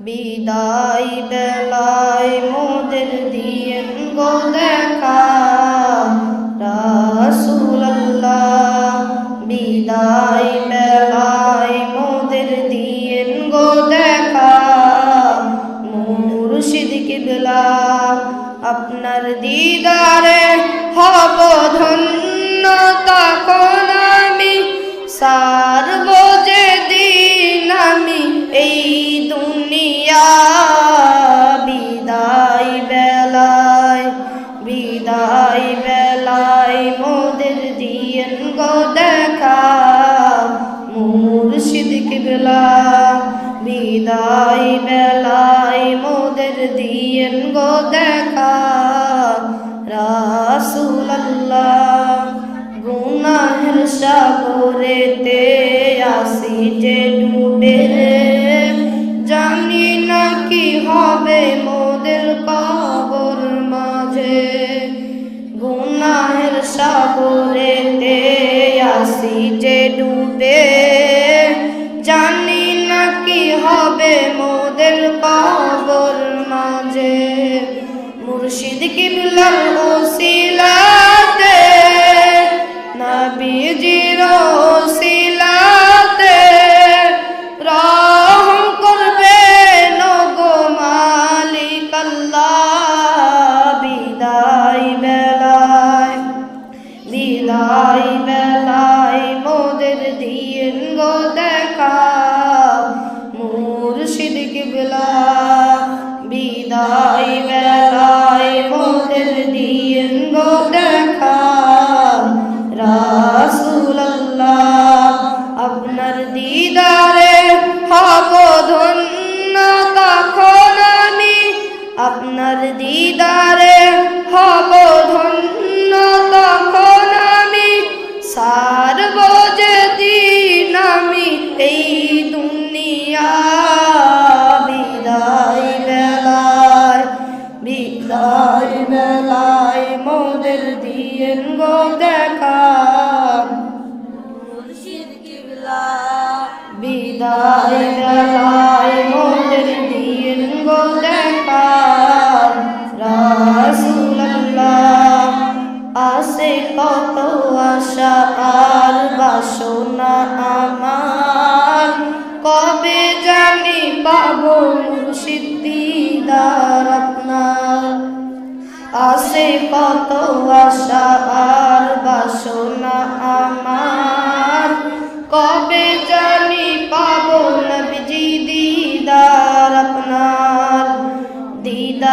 বিদায় বেলায় মোদের দিয়েন গো দেখা। রাসূলুল্লাহ, বিদায় বেলায় মোদের দিয়েন গো দেখা। মুর্শিদ কিবলা, আপনার দিদারে হব ধন্য, তখন আমি সারব বিদায় বেলায় মোদের দিয়েন গো দেখা। মুর্শিদ কিবলা বিদায় বেলায় মোদের দিয়েন গো দেখা। সাগরেতে আসি যে ডুবে। জানি না কি হবে মোদের কবর মাঝে। মুর্শিদ কিবলার দিদারে হব ধন্য তখন আমি। আপনার দিদারে হব ধন্য তখন আমি। সারব যে দিন আমি এই দুনিয়া। বিদায় বেলায় বিদায় বেলায় মোদের দিয়েন গো দেখা আসে কত আশা আর বাসনা আমার। কবে জানি পাবো মুর্শিদ আপনার। আসে কত আশা আর বাসনা আমার। কবে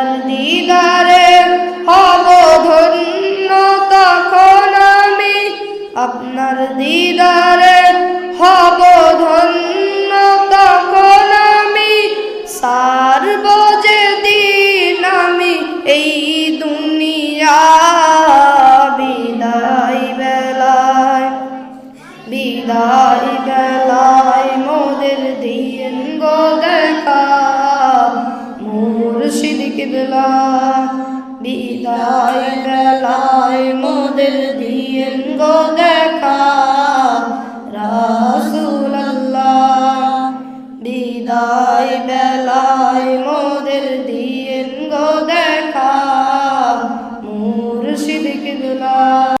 আপনার দিদারে হব ধন্য তখন আমি। আপনার দিদারে হয় মোদের দিয়েন গো দেখা। রাসুল্লাহ বিদায় বেলায় মোদের দিয়েন গো দেখা।